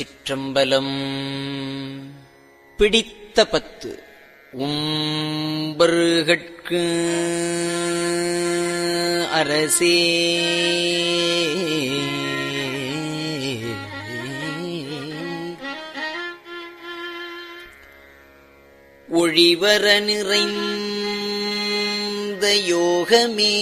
திருச்சிற்றம்பலம். பிடித்த பத்து உம்பர்கட்கு அரசே. ஒழிவர நிறைந்த யோகமே.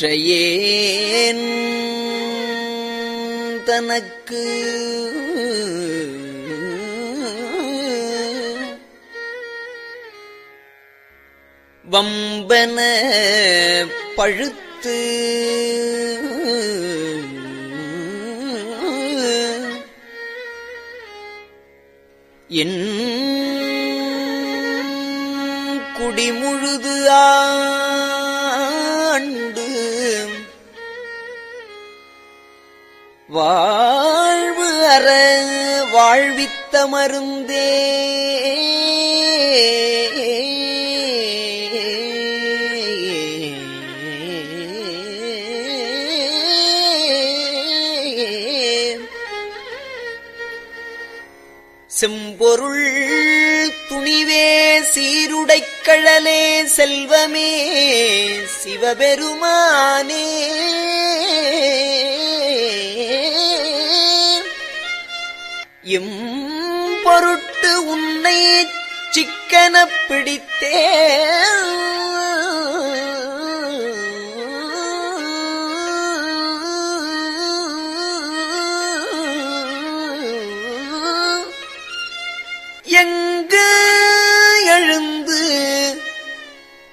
ஊற்றையேன் தனக்கு? வம்பன பழுத்து என் குடிமுழுது ஆ வாழ்வு அற வாழ்வித்த மருந்தே செம்பொருள் துணிவே சீருடைக்கழலே செல்வமே சிவபெருமானே. எம் பொருட்டு உன்னை சிக்கன பிடித்தே எங்கு எழுந்து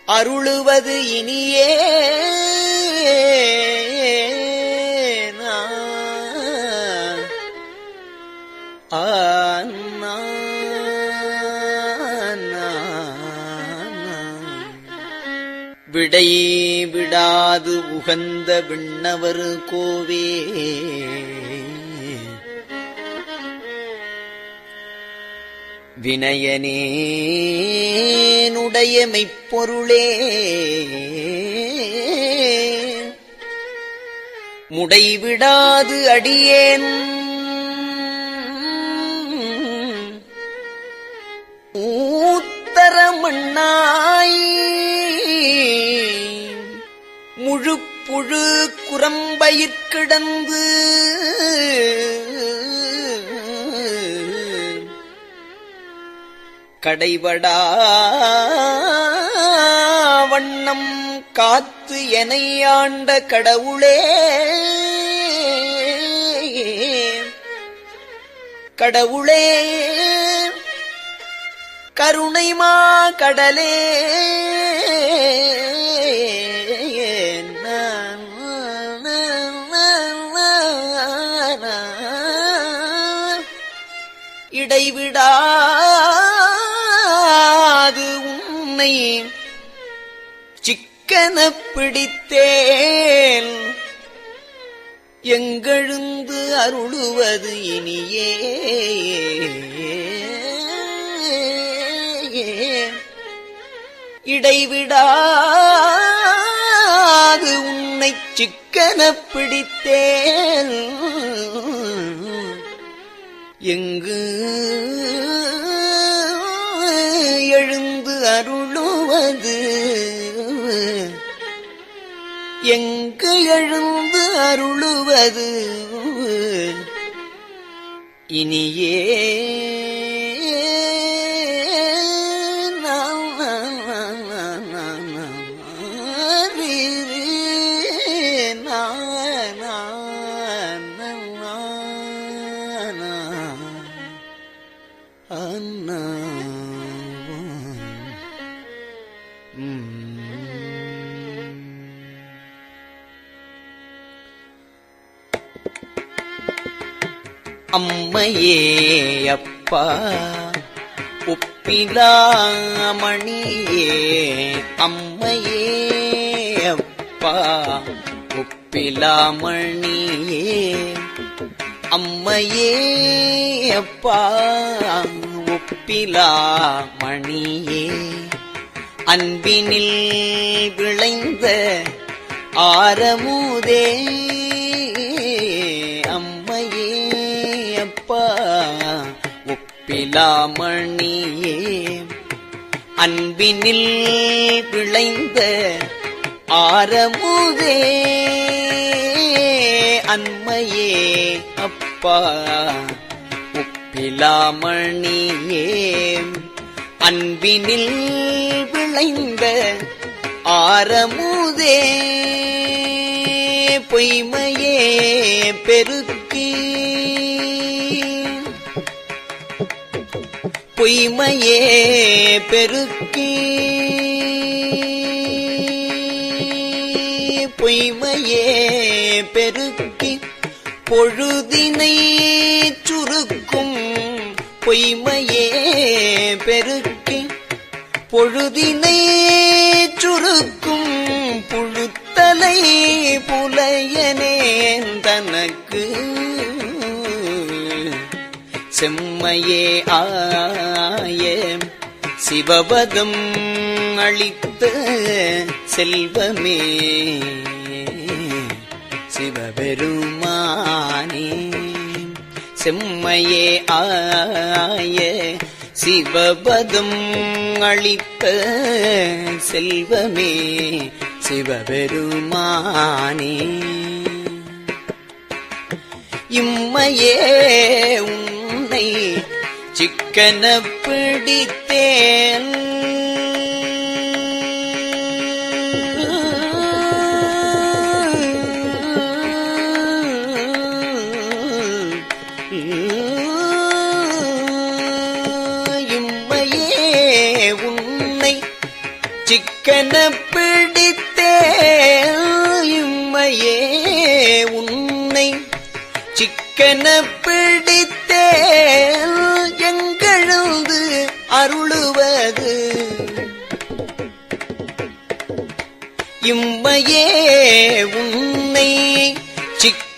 அருளுவது இனியே? விடை விடாது உகந்த விண்ணவர் கோவே. வினயனேனுடைய மெய்ப்பொருளே. முடைவிடாது அடியேன். ஊத்தர மண்ணாய். புழுப்புழு குரம்பயிற்கிடந்து கடைபடா வண்ணம் காத்து எனையாண்ட கடவுளே. கடவுளே கருணைமா கடலே. இடைவிடாது உன்னை சிக்கன பிடித்தேன். எங்கெழுந்து அருளுவது இனியே? இடைவிடாது உன்னை சிக்கன பிடித்தேன். எங்கு எழுந்து அருளுவது? எங்கு எழுந்து அருளுவது? இனியே அம்மையே அப்பா உப்பிலாமணியே அம்மையே அப்பா உப்பிலாமணியே அம்மையே அப்பா ஒப்பிலாமணியே அன்பினில் அப்பா ஒப்பிலாமணியே அன்பினில் விளைந்த ஆரமுதே அன்மையே அப்பா. ஒப்பிலாமணியே அன்பினில் விளைந்த ஆரமுதே பொய்மையே பெருக்கி பொய்மையே பெருக்கி. பொய்மையே பெருக்கி. பொழுதினை சுருக்கும் பொய்மையே பெருக்கி. பொழுதினை சுருக்கும் புழுத்தலை புலையனேன் தனக்கு. செம்மையே ஆய. சிவபதம் அளித்த செல்வமே. சிவபெருமானே. செம்மையே ஆய. சிவபதம் அளித்த செல்வமே. சிவபெருமானே. இம்மையே உன் உன்னை சிக்கன பிடித்தேன் இம்மையே உன்னை சிக்கன பிடித்தேன் இம்மையே உன்னை சிக்கன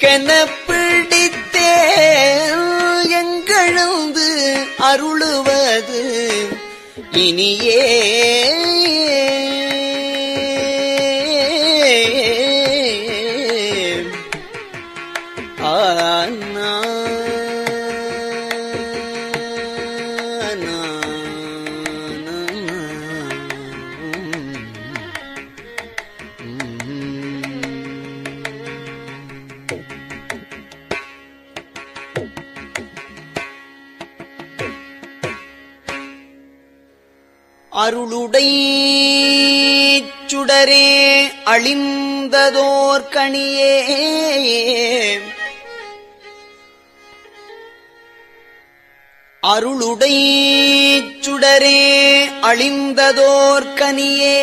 சிக்கன சுடரே அழிந்ததோர் கணியே அருளுடை சுடரே அழிந்ததோர் கனியே.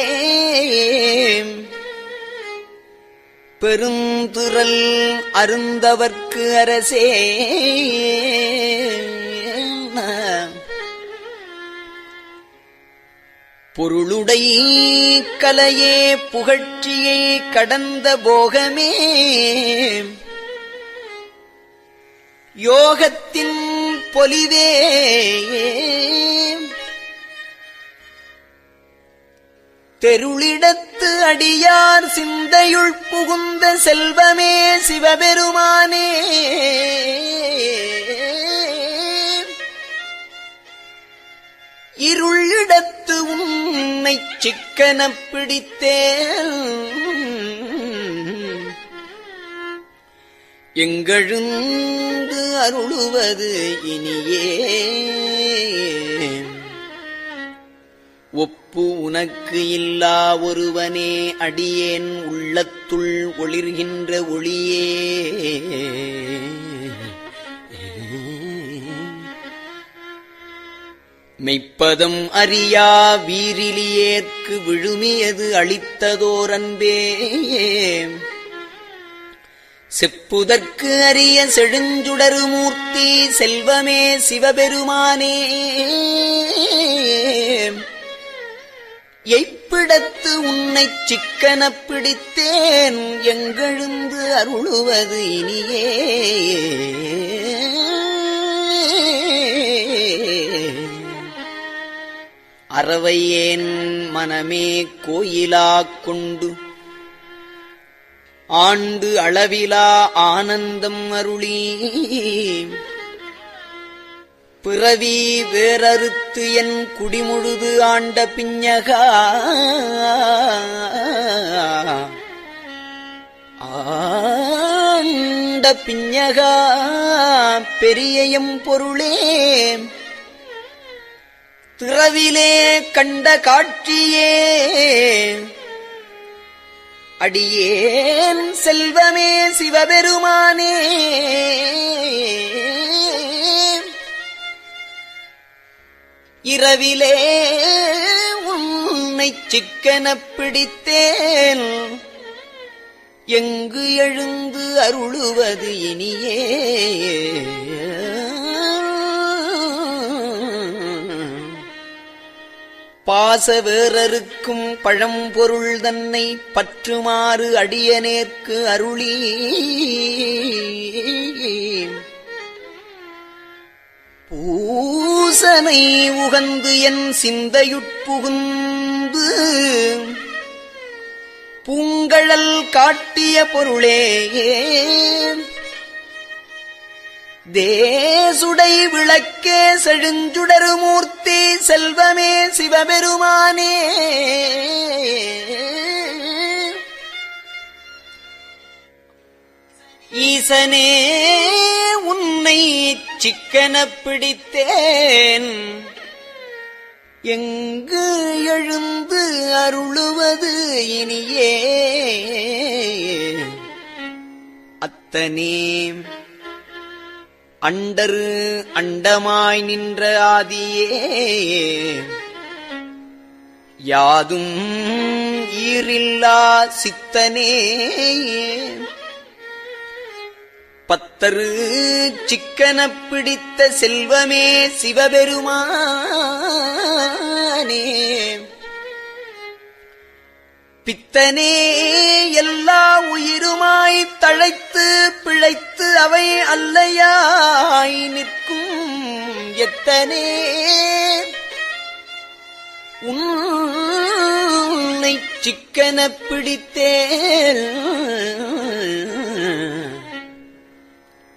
பெருந்துரல் அருந்தவர்க்கு அரசே. பொருளுடை கலையே புகழ்ச்சியை கடந்த போகமே. யோகத்தின் பொலிவே. தெருளிடத்து அடியார் சிந்தையுள் புகுந்த செல்வமே சிவபெருமானே. இருளிடத்து உன்னை சிக்கன பிடித்தேன். எங்கெழுந்து அருளுவது இனியே. ஒப்பு உனக்கு இல்லா ஒருவனே அடியேன் உள்ளத்துள் ஒளிர்கின்ற ஒளியே. மெய்ப்பதம் அறியா வீரிலியேற்கு விழுமியது அளித்ததோர் அன்பே செப்புதற்கு அறிய செழுஞ்சுடரு மூர்த்தி செல்வமே சிவபெருமானே. எய்ப்பிடத்து உன்னை சிக்கன பிடித்தேன் எங்கெழுந்து அருளுவது இனியே. அறவையேன் மனமே கோயிலாக் கொண்டு. ஆண்டு அளவிலா ஆனந்தம் அருளி பிறவி வேறறுத்து என் குடிமுழுது ஆண்ட பிஞ்சகா. ஆண்ட பிஞ்சகா பெரியயம் பொருளே திறவிலே கண்ட காட்சியே. அடியேன் செல்வமே சிவபெருமானே. இரவிலே உன்னை சிக்கனப் பிடித்தேன். எங்கு எழுந்து அருளுவது இனியே. பாச வேறறுக்கும் பழம்பொருள் தன்னை பற்றுமாறு அடியனேற்கு அருளி பூசனை உகந்து என் சிந்தையுட்புகுந்து பூங்கழல் காட்டிய பொருளே. தேசுடை விளக்கே செழுஞ்சுடரு மூர்த்தி செல்வமே சிவபெருமானே. ஈசனே உன்னை சிக்கன பிடித்தேன். எங்கு எழுந்து அருளுவது இனியே. அத்தனே அண்டரு அண்டமாய் நின்ற ஆதியே. யாதும் ஈரில்லா சித்தனே. பத்தரு சிக்கன பிடித்த செல்வமே சிவபெருமானே. பித்தனே எல்லா உயிருமாய் தழைத்து பிழைத்து அவை அல்லையாய் நிற்கும் எத்தனே. உன்னை சிக்கன பிடித்தேன்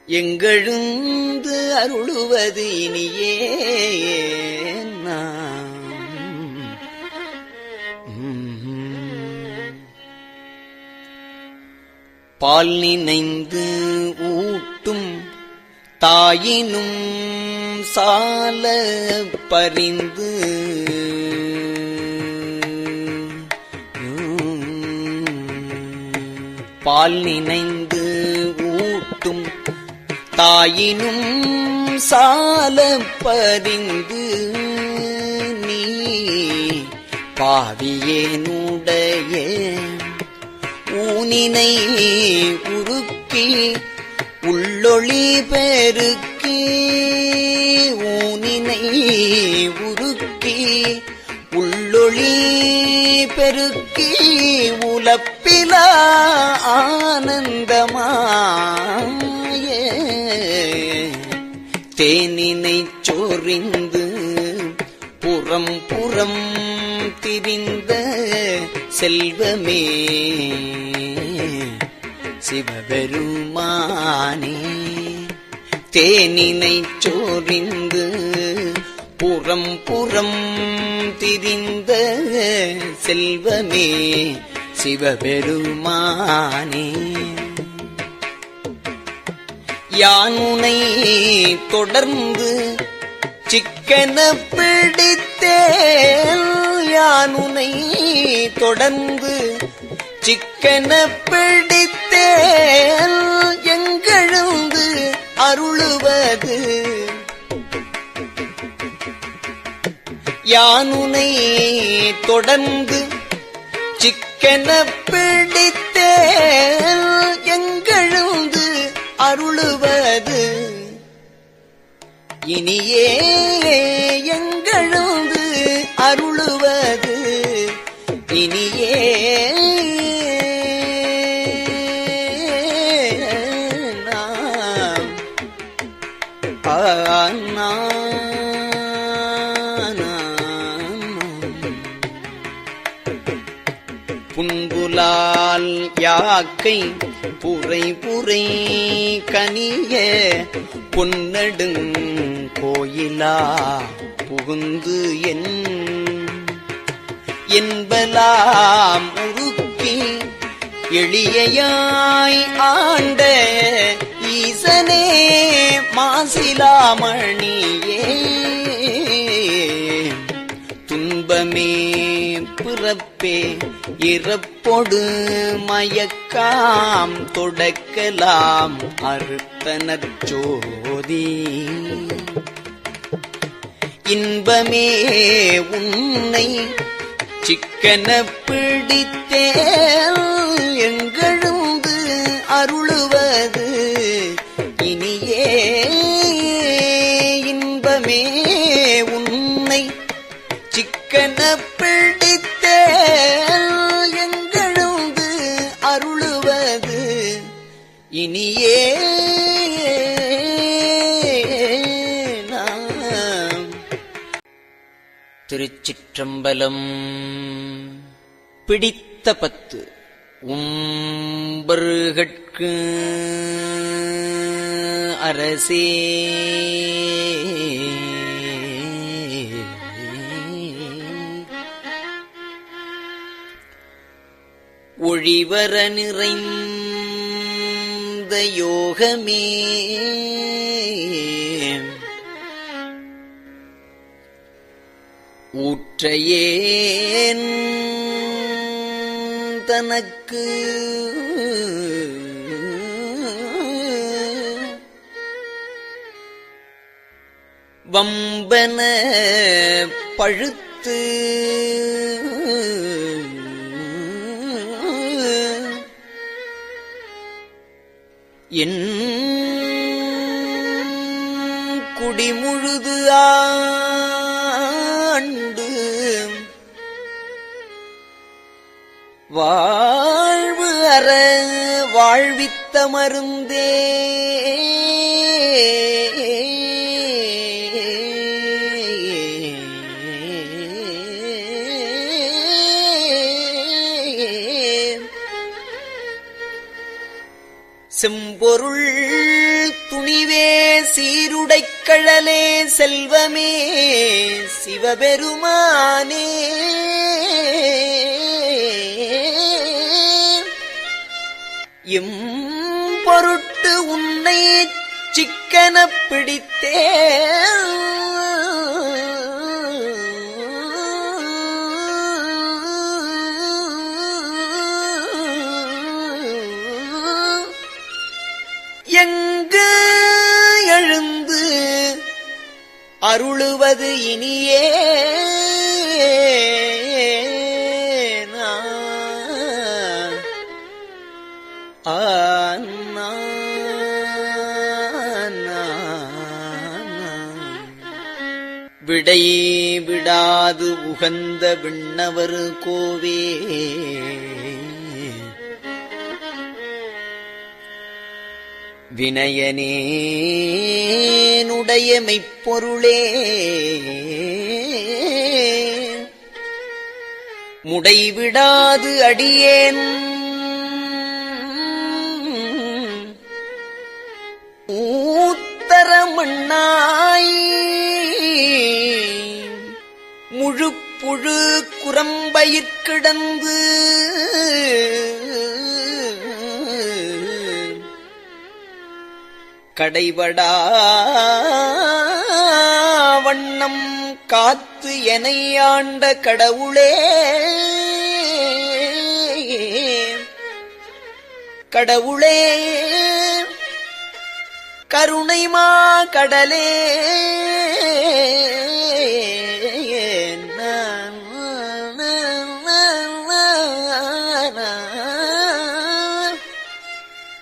எங்கெழுந்து அருளுவது இனியே. பால் நினைந்து ஊட்டும் தாயினும் சால பறிந்து பால் நினைந்து ஊட்டும் தாயினும் சால பறிந்து நீ பாவியேனுடைய ஊனினை உருக்கி உள்ளொளி பெருக்கி ஊனினை உருக்கி உள்ளொளி பெருக்கி உலப்பிலா ஆனந்தமாய. தேனினை சொறிந்து புறம் புறம் திரிந்த செல்வமே. சிவபெருமானே தேனினை சோரிந்து புறம் புறம் திரிந்த செல்வமே சிவபெருமானே. யானுனை தொடர்ந்து சிக்கன பிடித்தேன் யானுனை தொடர்ந்து சிக்கன பிடித்தேன் எங்கெழுந்து அருளுவது? யானுனை தொடர்ந்து சிக்கன பிடித்தேன் எங்கெழுந்து அருளுவது? இனியே எங்கெழுந்து யாக்கை புரை புரை கனிய பொன்னடுங் கோயிலா புகுந்து என் என்பலாம் உருக்கி எளியாய் ஆண்ட ஈசனே மாசிலாமணியே துன்பமே பிறப்பே இறப்பொடு மயக்காம் தொடக்கலாம் அறுத்தனர் ஜோதி. இன்பமே உன்னை சிக்கன பிடித்தே எங்கெழுந்து அருளுவது. இனியே இன்பமே உன்னை சிக்கன இனியே நாம் திருச்சிற்றம்பலம் பிடித்த பத்து உம்பர்கட்கு அரசே. ஒழிவர நிறைந்த யோகமே. ஊற்றையேன் தனக்கு. வம்பன பழுத்து குடிமுழுது ஆண்டு வாழ்வு அற வாழ்வித்த மருந்தே. செம்பொருள் துணிவே சீருடைக்கழலே செல்வமே சிவபெருமானே. இம் பொருட்டு உன்னை சிக்கன பிடித்தேன். அருளுவது இனியே. நான் விடை விடாது உகந்த விண்ணவர் கோவே. வினயனேனுடைய மெய்ப்பொருளே முடைவிடாது அடியேன். ஊத்தர மண்ணாய். முழுப்புழு குரம்பயிற்கிடந்து கடைபடா. வண்ணம் காத்து எனை ஆண்ட கடவுளே. கடவுளே கருணைமா கடலே.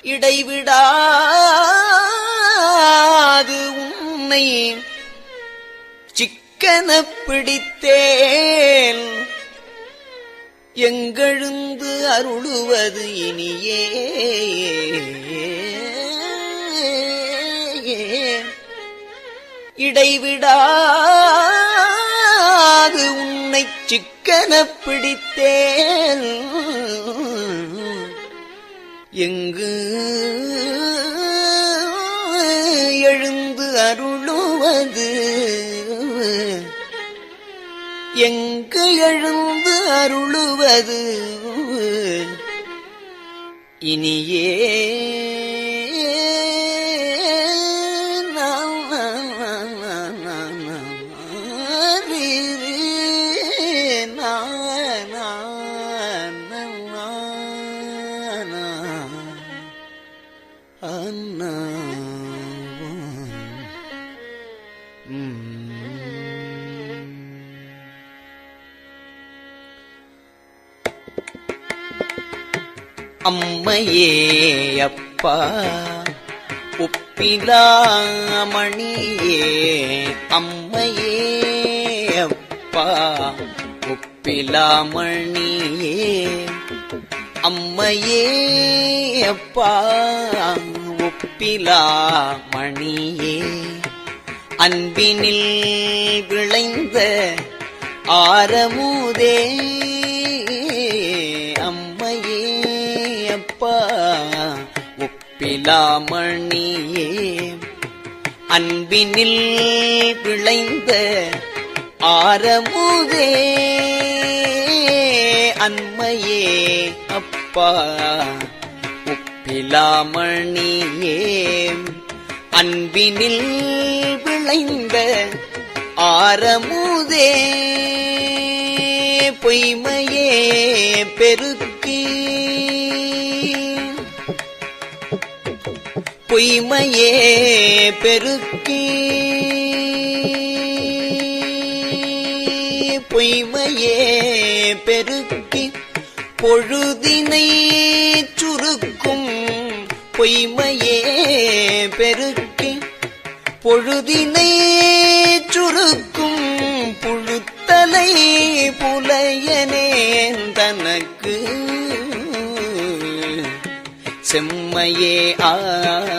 இடைவிடா. சிக்கன பிடித்தேன். எங்கெழுந்து அருளுவது இனியே. இடைவிடாது உன்னை சிக்கன பிடித்தேன். எங்கு எழுந்து அருளுவது எங்கு எழுந்து அருளுவது? இனியே அம்மையே அப்பா உப்பிலாமணியே அம்மையே அப்பா உப்பிலாமணியே அம்மையே அப்பா உப்பிலாமணியே அன்பினில் விளைந்த ஆரமுதே ஒப்பிலாமணியே அன்பினில் விளைந்த ஆரமுதே அன்மையே அப்பா உப்பிலாமணியே அன்பினில் விளைந்த ஆரமுதே பொய்மையே பெருத்த பொய்மையே பெருக்கி. பொய்மையே பெருக்கி. பொழுதினை சுருக்கும் பொய்மையே பெருக்கி. பொழுதினை சுருக்கும் புழுத்தலை புலையனேன் தனக்கு. செம்மையே ஆ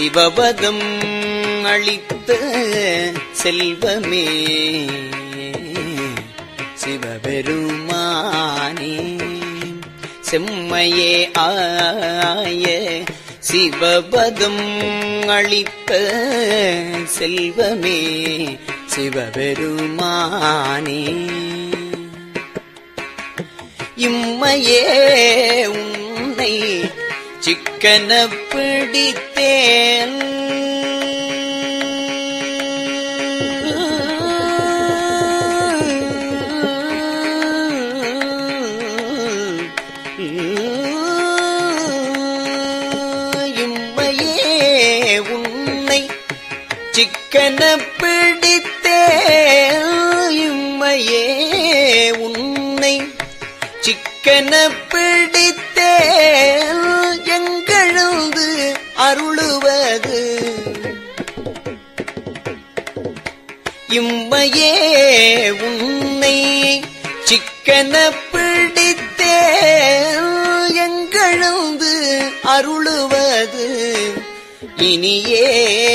சிவபதம் அளித்த செல்வமே. சிவபெருமானே செம்மையே ஆய சிவபதம் அளித்த செல்வமே. சிவபெருமானே இம்மையே உன்னை சிக்கன பிடித்தேன். இம்மையே உன்னை சிக்கன பிடித்தேன். இம்மையே உன்னை சிக்கன பிடித்தேன். எங்கெழுந்து அருளுவது? இம்மையே உன்னை சிக்கன பிடித்தே எங்கெழுந்து அருளுவது? இனியே